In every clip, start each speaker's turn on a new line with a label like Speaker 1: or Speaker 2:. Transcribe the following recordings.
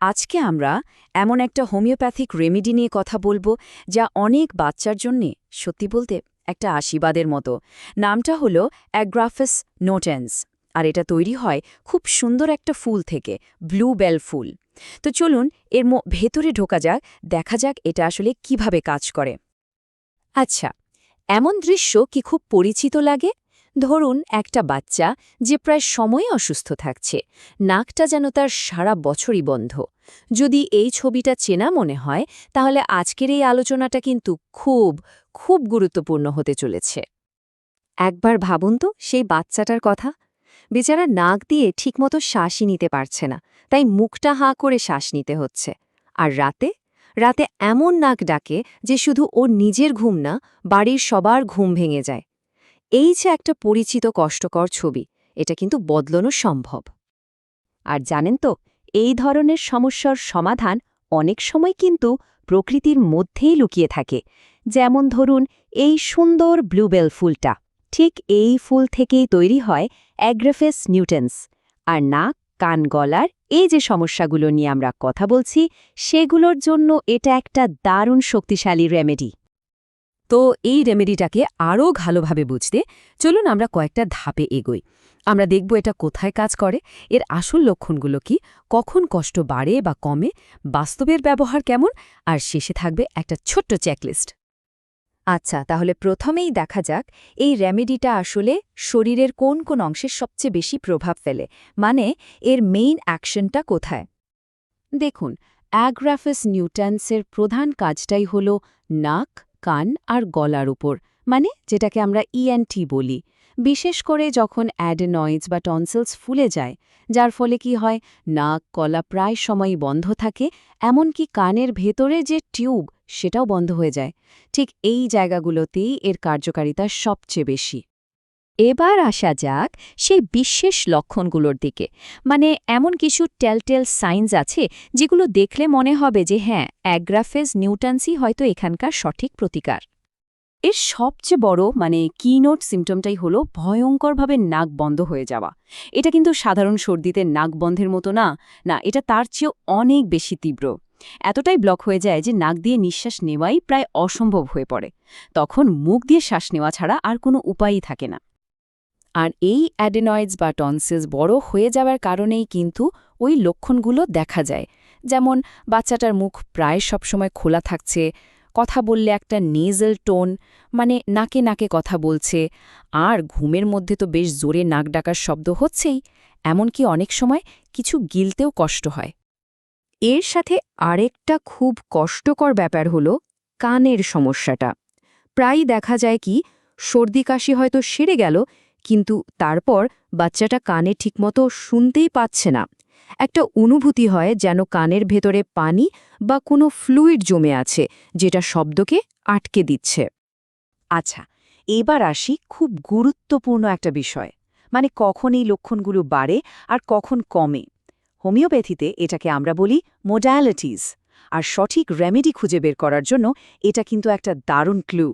Speaker 1: আজকে আমরা এমন একটা হোমিওপ্যাথিক রেমেডি নিয়ে কথা বলব যা অনেক বাচ্চার জন্যে, সত্যি বলতে, একটা আশীর্বাদের মতো। নামটা হলো অ্যাগ্রাফাস নোটেন্স, আর এটা তৈরি হয় খুব সুন্দর একটা ফুল থেকে, ব্লু বেল ফুল। তো চলুন, এর ভেতরে ঢোকা যাক, দেখা যাক এটা আসলে কীভাবে কাজ করে। আচ্ছা এমন দৃশ্য কি খুব পরিচিত লাগে? ধরুন, একটা বাচ্চা যে প্রায় সময় অসুস্থ থাকছে, নাকটা যেন তার সারা বছরই বন্ধ। যদি এই ছবিটা চেনা মনে হয়, তাহলে আজকের এই আলোচনাটা কিন্তু খুব খুব গুরুত্বপূর্ণ হতে চলেছে। একবার ভাবুন তো, সেই বাচ্চাটার কথা। বেচারা নাক দিয়ে ঠিকমতো শ্বাসই নিতে পারছে না, তাই মুখটা হাঁ করে শ্বাস নিতে হচ্ছে। আর রাতে? রাতে এমন নাক ডাকে যে শুধু ওর নিজের ঘুম না, বাড়ির সবার ঘুম ভেঙে যায়। এই যে একটা পরিচিত কষ্টকর ছবি, এটা কিন্তু বদলানো সম্ভব। আর জানেন তো, এই ধরনের সমস্যার সমাধান অনেক সময় কিন্তু প্রকৃতির মধ্যেই লুকিয়ে থাকে। যেমন ধরুন, এই সুন্দর ব্লুবেল ফুলটা, ঠিক এই ফুল থেকেই তৈরি হয় অ্যাগ্রাফেস নিউটেন্স। আর নাক কান গলার এই যে সমস্যাগুলো নিয়ে আমরা কথা বলছি, সেগুলোর জন্য এটা একটা দারুণ শক্তিশালী রেমেডি। তো এই রেমেডিটাকে আরও ভালোভাবে বুঝতে চলুন আমরা কয়েকটা ধাপে এগোই। আমরা দেখব এটা কোথায় কাজ করে, এর আসল লক্ষণগুলো কি, কখন কষ্ট বাড়ে বা কমে, বাস্তবের ব্যবহার কেমন, আর শেষে থাকবে একটা ছোট্ট চেকলিস্ট আচ্ছা তাহলে প্রথমেই দেখা যাক এই রেমেডিটা আসলে শরীরের কোন কোন অংশের সবচেয়ে বেশি প্রভাব ফেলে মানে এর মেইন অ্যাকশনটা কোথায়? দেখুন অ্যাগ্রাফাস নিউট্যান্সের প্রধান কাজটাই হল নাক কান আর গলার উপর মানে যেটাকে আমরা ইএনটি বলি। বিশেষ করে যখন অ্যাডেনয়েডস বা টনসেলস ফুলে যায়, যার ফলে কি হয়, নাক, কলা প্রায় সময়ই বন্ধ থাকে, এমনকি কানের ভেতরে যে টিউব, সেটাও বন্ধ হয়ে যায়। ঠিক এই জায়গাগুলোতেই এর কার্যকারিতা সবচেয়ে বেশি। এবার আসা যাক সেই বিশেষ লক্ষণগুলোর দিকে। মানে এমন কিছু টেলটেল সাইন্স আছে যেগুলো দেখলে মনে হবে যে হ্যাঁ অ্যাগ্রাফেজ নিউটান্সই হয়তো এখানকার সঠিক প্রতিকার। এর সবচেয়ে বড় মানে কিনোট সিমটমটাই হলো ভয়ঙ্করভাবে নাক বন্ধ হয়ে যাওয়া। এটা কিন্তু সাধারণ সর্দিতে নাক বন্ধের মতো না না, এটা তার চেয়েও অনেক বেশি তীব্র। এতটাই ব্লক হয়ে যায় যে, নাক দিয়ে নিঃশ্বাস নেওয়াই প্রায় অসম্ভব হয়ে পড়ে। তখন মুখ দিয়ে শ্বাস নেওয়া ছাড়া আর কোনো উপায়ই থাকে না। আর এই অ্যাডেনয়েডস বা টনসিলস বড় হয়ে যাওয়ার কারণেই কিন্তু ওই লক্ষণগুলো দেখা যায়। যেমন, বাচ্চাটার মুখ প্রায় সবসময় খোলা থাকছে, কথা বললে একটা নেজেল টোন মানে নাকে নাকে কথা বলছে, আর ঘুমের মধ্যে তো বেশ জোরে নাক ডাকার শব্দ হচ্ছেই, এমনকি অনেক সময় কিছু গিলতেও কষ্ট হয়। এর সাথে আরেকটা খুব কষ্টকর ব্যাপার হল কানের সমস্যাটা। প্রায়ই দেখা যায় কি, সর্দি কাশি হয়তো সেরে গেল কিন্তু তারপর বাচ্চাটা কানে ঠিকমতো শুনতেই পাচ্ছে না। একটা অনুভূতি হয় যেন কানের ভেতরে পানি বা কোনো ফ্লুইড জমে আছে, যেটা শব্দকে আটকে দিচ্ছে। আচ্ছা এবার আসি খুব গুরুত্বপূর্ণ একটা বিষয় মানে কখন এই লক্ষণগুলো বাড়ে আর কখন কমে। হোমিওপ্যাথিতে এটাকে আমরা বলি মোডালিটিস আর সঠিক রেমেডি খুঁজে বের করার জন্য এটা কিন্তু একটা দারুণ ক্লু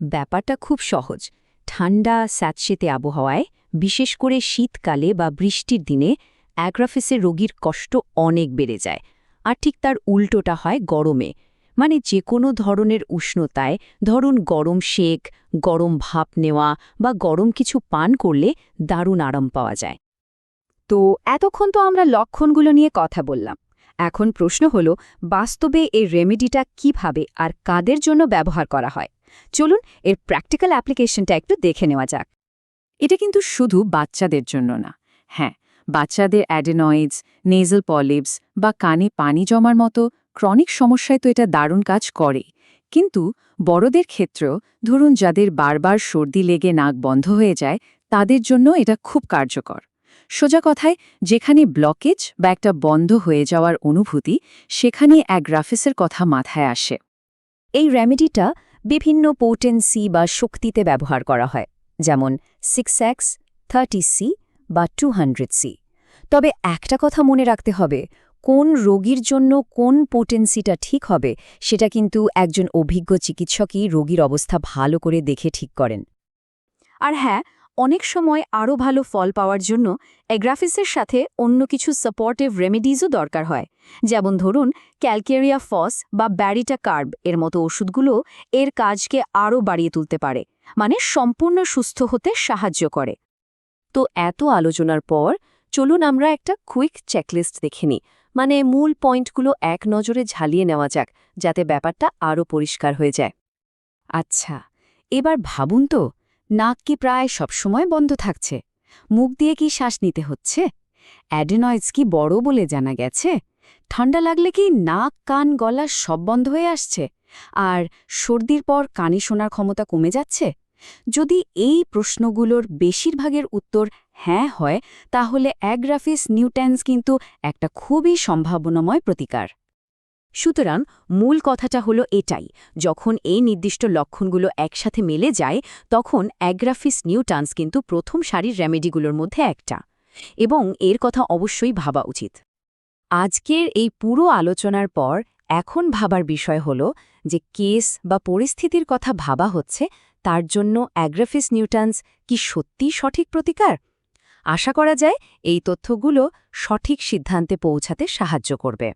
Speaker 1: ব্যাপারটা খুব সহজ ঠান্ডা স্যাঁতসেতে আবহাওয়ায়, বিশেষ করে শীতকালে বা বৃষ্টির দিনে, অ্যাগ্রাফিসের রোগীর কষ্ট অনেক বেড়ে যায়। আর ঠিক তার উল্টোটা হয় গরমে। মানে যে কোনো ধরনের উষ্ণতায়, ধরুন গরম শেক, গরম ভাপ নেওয়া বা গরম কিছু পান করলে দারুণ আরাম পাওয়া যায়। তো এতক্ষণ তো আমরা লক্ষণগুলো নিয়ে কথা বললাম। এখন প্রশ্ন হল, বাস্তবে এই রেমেডিটা কীভাবে আর কাদের জন্য ব্যবহার করা হয়? চলুন এর প্র্যাকটিক্যাল অ্যাপ্লিকেশনটা একটু দেখে নেওয়া যাক। এটা কিন্তু শুধু বাচ্চাদের জন্য না। হ্যাঁ বাচ্চাদের অ্যাডেনয়েডস নেজল পলিপস বা কানে পানি জমার মতো ক্রনিক সমস্যায় তো এটা দারুণ কাজ করে। কিন্তু বড়দের ক্ষেত্রেও ধরুন যাদের বারবার সর্দি লেগে নাক বন্ধ হয়ে যায়, তাদের জন্য এটা খুব কার্যকর। সোজা কথায়, যেখানে ব্লকেজ বা একটা বন্ধ হয়ে যাওয়ার অনুভূতি, সেখানে অ্যাগ্রাফিসের কথা মাথায় আসে। এই রেমেডিটা বিভিন্ন পোটেন্সি বা শক্তিতে ব্যবহার করা হয়, যেমন সিক্স এক্স থার্টি সি বা টু হান্ড্রেড সি তবে একটা কথা মনে রাখতে হবে, কোন রোগীর জন্য কোন পোটেন্সিটা ঠিক হবে, সেটা কিন্তু একজন অভিজ্ঞ চিকিৎসকই রোগীর অবস্থা ভালো করে দেখে ঠিক করেন। আর হ্যাঁ অনেক সময় আরও ভালো ফল পাওয়ার জন্য অ্যাগ্রাফিসের সাথে অন্য কিছু সাপোর্টিভ রেমেডিজও দরকার হয়। যেমন ধরুন ক্যালকেরিয়া ফস বা ব্যারিটা কার্ব এর মতো ওষুধগুলো এর কাজকে আরও বাড়িয়ে তুলতে পারে মানে সম্পূর্ণ সুস্থ হতে সাহায্য করে। তো এত আলোচনার পর চলুন আমরা একটা কুইক চেকলিস্ট দেখে নিই। মানে মূল পয়েন্টগুলো এক নজরে ঝালিয়ে নেওয়া যাক, যাতে ব্যাপারটা আরও পরিষ্কার হয়ে যায়। আচ্ছা এবার ভাবুন তো নাক কি প্রায় সবসময় বন্ধ থাকছে? মুখ দিয়ে কি শ্বাস নিতে হচ্ছে? অ্যাডেনয়েডস কি বড় বলে জানা গেছে? ঠান্ডা লাগলে কি নাক, কান, গলা সব বন্ধ হয়ে আসছে? আর সর্দির পর কানে শোনার ক্ষমতা কমে যাচ্ছে? যদি এই প্রশ্নগুলোর বেশিরভাগের উত্তর হ্যাঁ হয়, তাহলে অ্যাগ্রাফিস নিউট্যান্স কিন্তু একটা খুবই সম্ভাবনাময় প্রতিকার। সুতরাং মূল কথাটা হলো এটাই, যখন এই নির্দিষ্ট লক্ষণগুলো একসাথে মেলে যায়, তখন অ্যাগ্রাফিস নিউটান্স কিন্তু প্রথম সারির রেমেডিগুলোর মধ্যে একটা। এবং এর কথা অবশ্যই ভাবা উচিত। আজকের এই পুরো আলোচনার পর এখন ভাবার বিষয় হল যে কেস বা পরিস্থিতির কথা ভাবা হচ্ছে, তার জন্য অ্যাগ্রাফিস নিউটান্স কি সত্যিই সঠিক প্রতিকার? আশা করা যায় এই তথ্যগুলো সঠিক সিদ্ধান্তে পৌঁছাতে সাহায্য করবে।